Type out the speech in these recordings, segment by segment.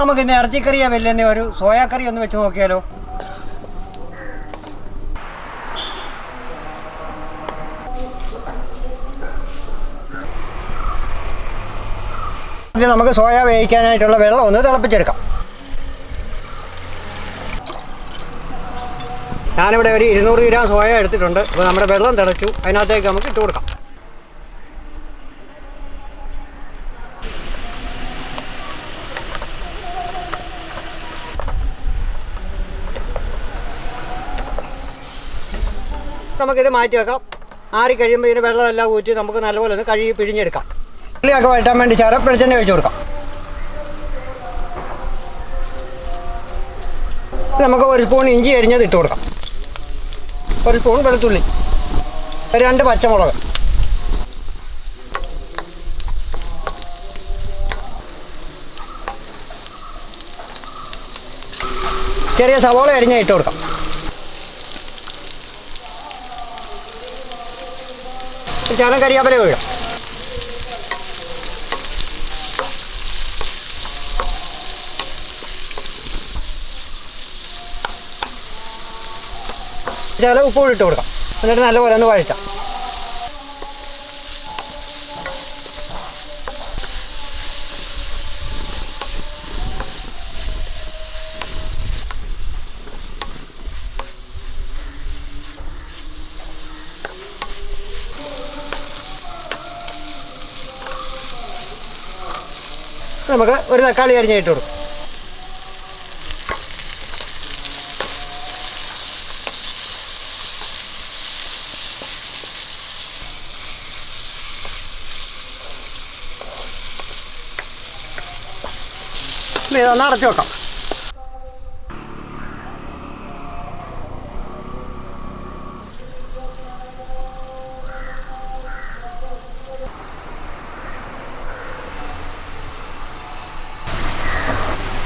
നമുക്ക് ഇന്ന് ഇറച്ചിക്കറിയാ വലിയ ഒരു സോയാ കറി ഒന്ന് വെച്ച് നോക്കിയാലോ? നമുക്ക് സോയ വേവിക്കാനായിട്ടുള്ള വെള്ളം ഒന്ന് തിളപ്പിച്ചെടുക്കാം. ഞാനിവിടെ ഒരു ഇരുന്നൂറ് ഗ്രാം സോയ എടുത്തിട്ടുണ്ട്. അപ്പോൾ നമ്മുടെ വെള്ളം തിളച്ചു. അതിനകത്തേക്ക് നമുക്ക് ഇട്ട് കൊടുക്കാം. നമുക്കിത് മാറ്റി വെക്കാം. ആറി കഴിയുമ്പോൾ ഇതിന് വെള്ളമെല്ലാം ഊറ്റി നമുക്ക് നല്ലപോലെ ഒന്ന് കഴുകി പിഴിഞ്ഞെടുക്കാം. ഉള്ളിയൊക്കെ വഴറ്റാൻ വേണ്ടി ചേർ വെളിച്ചെണ്ണ ഒഴിച്ചു കൊടുക്കാം. നമുക്ക് ഒരു സ്പൂൺ ഇഞ്ചി അരിഞ്ഞത് ഇട്ട് കൊടുക്കാം. ഒരു സ്പൂൺ വെളുത്തുള്ളി. രണ്ട് പച്ചമുളക്. ചെറിയ സവോള അരിഞ്ഞ ഇട്ട് കൊടുക്കാം. ശകലം കരിയാപ്പല വീഴാം. ശകലം ഉപ്പ് ഇട്ട് കൊടുക്കാം. എന്നിട്ട് നല്ലപോലെ ഒന്ന് വഴറ്റാം. നമുക്ക് ഒരു തക്കാളി അരിഞ്ഞിട്ട് കൊടുക്കും. ഇതൊന്ന് അടച്ചു വെക്കാം.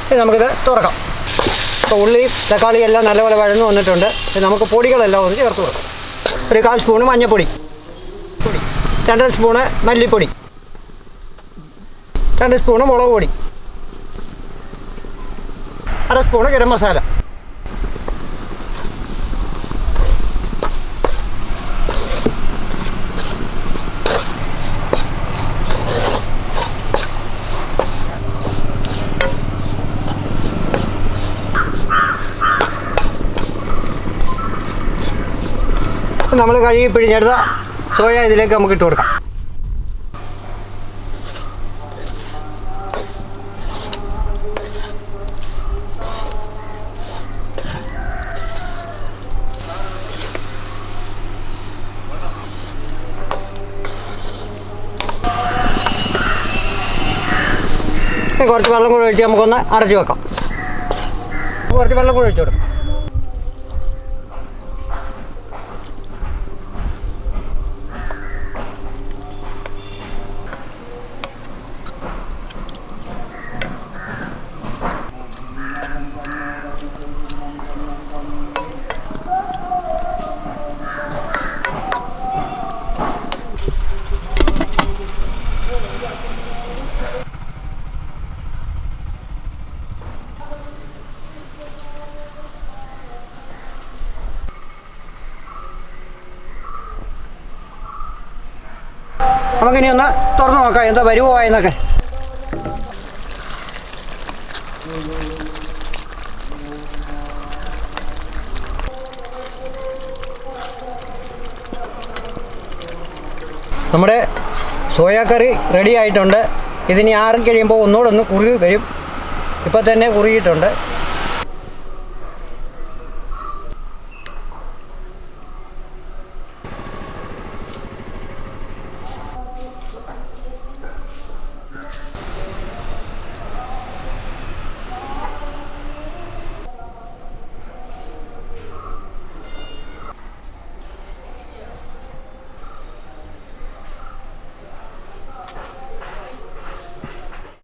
ഇനി നമുക്കിത് തുറക്കാം. അപ്പോൾ ഉള്ളി തക്കാളി എല്ലാം നല്ലപോലെ വഴന്നു വന്നിട്ടുണ്ട്. നമുക്ക് പൊടികളെല്ലാം ഒന്ന് ചേർത്ത് കൊടുക്കാം. ഒരു കാൽ സ്പൂണ് മഞ്ഞൾപ്പൊടി. രണ്ടര രണ്ട് സ്പൂണ് മല്ലിപ്പൊടി. രണ്ട് സ്പൂണ് മുളക് പൊടി. അര സ്പൂണ് ഗരം മസാല. നമ്മൾ കഴുകി പിഴിഞ്ഞെടുത്ത സോയ ഇതിലേക്ക് നമുക്ക് ഇട്ട് കൊടുക്കാം. കുറച്ച് വെള്ളം കൂടി ഒഴിച്ച് നമുക്കൊന്ന് അടച്ചു വെക്കാം. കുറച്ച് വെള്ളം കൂടി ഒഴിച്ചു കൊടുക്കാം. നമുക്കിനി ഒന്ന് തുറന്നു നോക്കാം. എന്താ വരുമോ എന്നൊക്കെ. നമ്മുടെ സോയാ കറി റെഡി ആയിട്ടുണ്ട്. ഇതിനി ആറും കഴിയുമ്പോൾ ഒന്നുകൂടെ ഒന്ന് കുറുകി വരും. ഇപ്പം തന്നെ കുറുകിയിട്ടുണ്ട്.